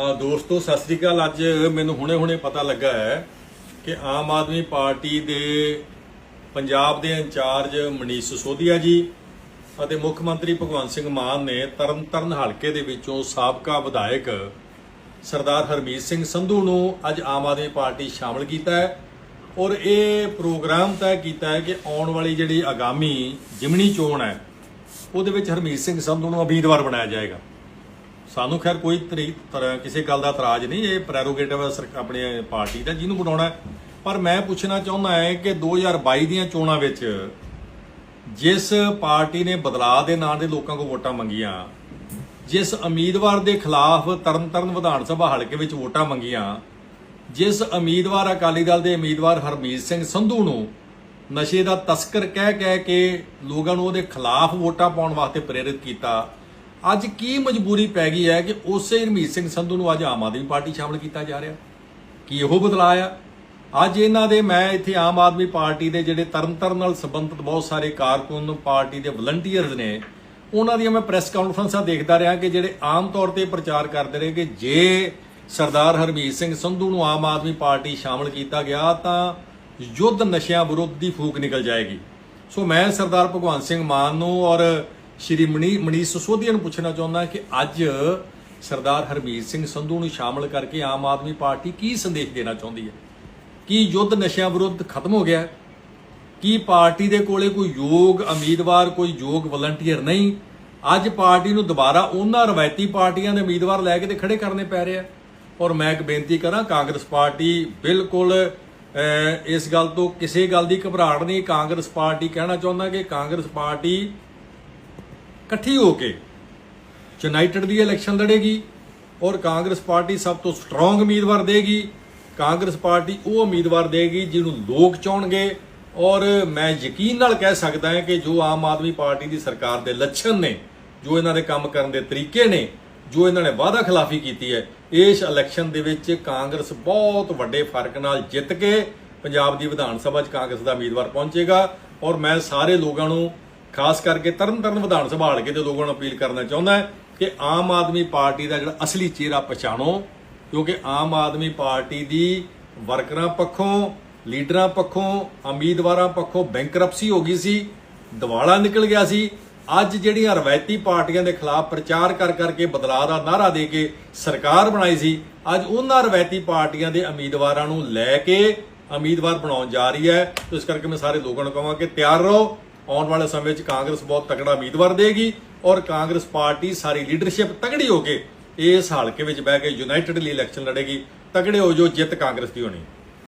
ਦੋਸਤੋ, ਸਤਿ ਸ੍ਰੀ ਅਕਾਲ। ਅੱਜ ਮੈਨੂੰ ਹੁਣੇ-ਹੁਣੇ ਪਤਾ ਲੱਗਾ ਹੈ ਕਿ ਆਮ ਆਦਮੀ ਪਾਰਟੀ ਦੇ ਪੰਜਾਬ ਦੇ ਇੰਚਾਰਜ ਮਨੀਸ਼ ਸਿਸੋਦੀਆ ਜੀ ਅਤੇ ਮੁੱਖ ਮੰਤਰੀ ਭਗਵੰਤ ਸਿੰਘ ਮਾਨ ਨੇ ਤਰਨਤਾਰਨ ਹਲਕੇ ਦੇ ਵਿੱਚੋਂ ਸਾਬਕਾ ਵਿਧਾਇਕ ਸਰਦਾਰ ਹਰਮੀਤ ਸਿੰਘ ਸੰਧੂ ਨੂੰ ਅੱਜ ਆਮ ਆਦਮੀ ਪਾਰਟੀ ਸ਼ਾਮਲ ਕੀਤਾ ਹੈ ਔਰ ਇਹ ਪ੍ਰੋਗਰਾਮ ਤੈਅ ਕੀਤਾ ਹੈ ਕਿ ਆਉਣ ਵਾਲੀ ਜਿਹੜੀ ਆਗਾਮੀ ਜਿਮਣੀ ਚੋਣ ਹੈ, ਉਹਦੇ ਵਿੱਚ ਹਰਮੀਤ ਸਿੰਘ ਸੰਧੂ ਨੂੰ ਉਮੀਦਵਾਰ ਬਣਾਇਆ ਜਾਏਗਾ। ਸਾਨੂੰ ਖੈਰ ਕੋਈ ਤਰੀ- ਤਰ੍ਹਾਂ ਕਿਸੇ ਗੱਲ ਦਾ ਇਤਰਾਜ਼ ਨਹੀਂ, ਇਹ ਪ੍ਰੈਰੋਗੇਟਿਵ ਹੈ ਸਰ- ਆਪਣੀ ਪਾਰਟੀ ਦਾ ਜਿਹਨੂੰ ਬਣਾਉਣਾ ਪਰ ਮੈਂ ਪੁੱਛਣਾ ਚਾਹੁੰਦਾ ਹੈ ਕਿ 2022 ਦੀਆਂ ਚੋਣਾਂ ਵਿੱਚ ਜਿਸ ਪਾਰਟੀ ਨੇ ਬਦਲਾਅ ਦੇ ਨਾਂ ਦੇ ਲੋਕਾਂ ਕੋਲ ਵੋਟਾਂ ਮੰਗੀਆਂ, ਜਿਸ ਉਮੀਦਵਾਰ ਦੇ ਖਿਲਾਫ ਤਰਨਤਾਰਨ ਵਿਧਾਨ ਸਭਾ ਹਲਕੇ ਵਿੱਚ ਵੋਟਾਂ ਮੰਗੀਆਂ, ਜਿਸ ਉਮੀਦਵਾਰ ਅਕਾਲੀ ਦਲ ਦੇ ਉਮੀਦਵਾਰ ਹਰਮੀਤ ਸਿੰਘ ਸੰਧੂ ਨੂੰ ਨਸ਼ੇ ਦਾ ਤਸਕਰ ਕਹਿ ਕਹਿ ਕੇ ਲੋਕਾਂ ਨੂੰ ਉਹਦੇ ਖਿਲਾਫ ਵੋਟਾਂ ਪਾਉਣ ਵਾਸਤੇ ਪ੍ਰੇਰਿਤ ਕੀਤਾ ਅੱਜ ਕੀ ਮਜਬੂਰੀ ਪੈ ਗਈ ਹੈ ਕਿ ਉਸੇ ਹਰਮੀਤ ਸਿੰਘ ਸੰਧੂ ਨੂੰ ਅੱਜ ਆਮ ਆਦਮੀ ਪਾਰਟੀ ਸ਼ਾਮਲ ਕੀਤਾ ਜਾ ਰਿਹਾ? ਕੀ ਉਹ ਬਦਲਾਅ ਆ? ਅੱਜ ਇਹਨਾਂ ਦੇ, ਮੈਂ ਇੱਥੇ ਆਮ ਆਦਮੀ ਪਾਰਟੀ ਦੇ ਜਿਹੜੇ ਤਰਨਤਾਰਨ ਨਾਲ ਸੰਬੰਧਿਤ ਬਹੁਤ ਸਾਰੇ ਕਾਰਕੁਨ ਪਾਰਟੀ ਦੇ ਵਲੰਟੀਅਰਸ ਨੇ, ਉਹਨਾਂ ਦੀਆਂ ਮੈਂ ਪ੍ਰੈਸ ਕਾਨਫਰੰਸਾਂ ਦੇਖਦਾ ਰਿਹਾ ਕਿ ਜਿਹੜੇ ਆਮ ਤੌਰ ਤੇ ਪ੍ਰਚਾਰ ਕਰਦੇ ਰਹੇ ਕਿ ਜੇ ਸਰਦਾਰ ਹਰਮੀਤ ਸਿੰਘ ਸੰਧੂ ਨੂੰ ਆਮ ਆਦਮੀ ਪਾਰਟੀ ਸ਼ਾਮਲ ਕੀਤਾ ਗਿਆ ਤਾਂ ਯੁੱਧ ਨਸ਼ਿਆਂ ਵਿਰੁੱਧ ਦੀ ਫੂਕ ਨਿਕਲ ਜਾਏਗੀ। ਸੋ ਮੈਂ ਸਰਦਾਰ ਭਗਵੰਤ ਸਿੰਘ ਮਾਨ ਨੂੰ ਔਰ ਸ਼੍ਰੀ ਮਨੀ, ਮਨੀਸ਼ ਸਿਸੋਦੀਆ ਨੂੰ ਪੁੱਛਣਾ ਚਾਹੁੰਦਾ ਕਿ ਅੱਜ ਸਰਦਾਰ ਹਰਮੀਤ ਸਿੰਘ ਸੰਧੂ ਨੂੰ ਸ਼ਾਮਲ ਕਰਕੇ ਆਮ ਆਦਮੀ ਪਾਰਟੀ ਕੀ ਸੰਦੇਸ਼ ਦੇਣਾ ਚਾਹੁੰਦੀ ਹੈ? ਕੀ ਯੁੱਧ ਨਸ਼ਿਆਂ ਵਿਰੁੱਧ ਖਤਮ ਹੋ ਗਿਆ ਕੀ ਪਾਰਟੀ ਦੇ ਕੋਲੇ ਕੋਈ ਯੋਗ ਉਮੀਦਵਾਰ, ਕੋਈ ਯੋਗ ਵਲੰਟੀਅਰ ਨਹੀਂ? ਅੱਜ ਪਾਰਟੀ ਨੂੰ ਦੁਬਾਰਾ ਉਹਨਾਂ ਰਵਾਇਤੀ ਪਾਰਟੀਆਂ ਦੇ ਉਮੀਦਵਾਰ ਲੈ ਕੇ ਤੇ ਖੜੇ ਕਰਨੇ ਪੈ ਰਿਹਾ ਔਰ ਮੈਂ ਇੱਕ ਬੇਨਤੀ ਕਰਾਂ, ਕਾਂਗਰਸ ਪਾਰਟੀ ਬਿਲਕੁਲ ਇਸ ਗੱਲ ਤੋਂ ਕਿਸੇ ਗੱਲ ਦੀ ਘਬਰਾਹਟ ਨਹੀਂ। ਕਾਂਗਰਸ ਪਾਰਟੀ ਕਹਿਣਾ ਚਾਹੁੰਦਾ ਕਿ ਕਾਂਗਰਸ ਪਾਰਟੀ ਇਕੱਠੀ ਹੋ ਕੇ ਯੂਨਾਈਟਿਡ ਦੀ ਇਲੈਕਸ਼ਨ ਲੜੇਗੀ ਔਰ ਕਾਂਗਰਸ ਪਾਰਟੀ ਸਭ ਤੋਂ ਸਟਰੋਂਗ ਉਮੀਦਵਾਰ ਦੇਗੀ। ਕਾਂਗਰਸ ਪਾਰਟੀ ਉਹ ਉਮੀਦਵਾਰ ਦੇਗੀ ਜਿਹਨੂੰ ਲੋਕ ਚਾਹਣਗੇ ਔਰ ਮੈਂ ਯਕੀਨ ਨਾਲ ਕਹਿ ਸਕਦਾ ਹਾਂ ਕਿ ਜੋ ਆਮ ਆਦਮੀ ਪਾਰਟੀ ਦੀ ਸਰਕਾਰ ਦੇ ਲੱਛਣ ਨੇ, ਜੋ ਇਹਨਾਂ ਦੇ ਕੰਮ ਕਰਨ ਦੇ ਤਰੀਕੇ ਨੇ, ਜੋ ਇਹਨਾਂ ਨੇ ਵਾਅਦਾ ਖਿਲਾਫੀ ਕੀਤੀ ਹੈ, ਇਸ ਇਲੈਕਸ਼ਨ ਦੇ ਵਿੱਚ ਕਾਂਗਰਸ ਬਹੁਤ ਵੱਡੇ ਫ਼ਰਕ ਨਾਲ ਜਿੱਤ ਕੇ ਪੰਜਾਬ ਦੀ ਵਿਧਾਨ ਸਭਾ 'ਚ ਕਾਂਗਰਸ ਦਾ ਉਮੀਦਵਾਰ ਪਹੁੰਚੇਗਾ। ਔਰ ਮੈਂ ਸਾਰੇ ਲੋਕਾਂ ਨੂੰ ਖਾਸ ਕਰਕੇ ਤਰਨਤਾਰਨ ਵਿਧਾਨ ਸਭਾ ਹਲਕੇ ਦੇ ਲੋਕਾਂ ਨੂੰ ਅਪੀਲ ਕਰਨਾ ਚਾਹੁੰਦਾ ਹਾਂ ਕਿ ਆਮ ਆਦਮੀ ਪਾਰਟੀ ਦਾ ਜਿਹੜਾ ਅਸਲੀ ਚਿਹਰਾ ਪਛਾਣੋ, ਕਿਉਂਕਿ ਆਮ ਆਦਮੀ ਪਾਰਟੀ ਦੀ ਵਰਕਰਾਂ ਪੱਖੋਂ, ਲੀਡਰਾਂ ਪੱਖੋਂ, ਉਮੀਦਵਾਰਾਂ ਪੱਖੋਂ ਬੈਂਕਰਪਸੀ ਹੋ ਗਈ ਸੀ, ਦਿਵਾਲਾ ਨਿਕਲ ਗਿਆ ਸੀ। ਅੱਜ ਜਿਹੜੀਆਂ ਰਵਾਇਤੀ ਪਾਰਟੀਆਂ ਦੇ ਖਿਲਾਫ ਪ੍ਰਚਾਰ ਕਰ ਕਰਕੇ ਬਦਲਾਅ ਦਾ ਨਾਅਰਾ ਦੇ ਕੇ ਸਰਕਾਰ ਬਣਾਈ ਸੀ, ਅੱਜ ਉਹਨਾਂ ਰਵਾਇਤੀ ਪਾਰਟੀਆਂ ਦੇ ਉਮੀਦਵਾਰਾਂ ਨੂੰ ਲੈ ਕੇ ਉਮੀਦਵਾਰ ਬਣਾਉਣ ਜਾ ਰਹੀ ਹੈ। ਇਸ ਕਰਕੇ ਮੈਂ ਸਾਰੇ ਲੋਕਾਂ ਨੂੰ ਕਹਾਂ ਕਿ ਤਿਆਰ ਰਹੋ। ਆਉਣ ਵਾਲੇ ਸਮੇਂ ਵਿੱਚ ਕਾਂਗਰਸ ਬਹੁਤ ਤਕੜਾ ਉਮੀਦਵਾਰ ਦੇਗੀ ਔਰ ਕਾਂਗਰਸ ਪਾਰਟੀ ਸਾਰੀ ਲੀਡਰਸ਼ਿਪ ਤਕੜੀ ਹੋ ਕੇ ਇਸ ਹਲਕੇ ਵਿੱਚ ਬਹਿ ਕੇ ਯੂਨਾਈਟਿਡਲੀ ਇਲੈਕਸ਼ਨ ਲੜੇਗੀ ਤਗੜੇ ਹੋ ਜੋ ਜਿੱਤ ਕਾਂਗਰਸ ਦੀ ਹੋਣੀ।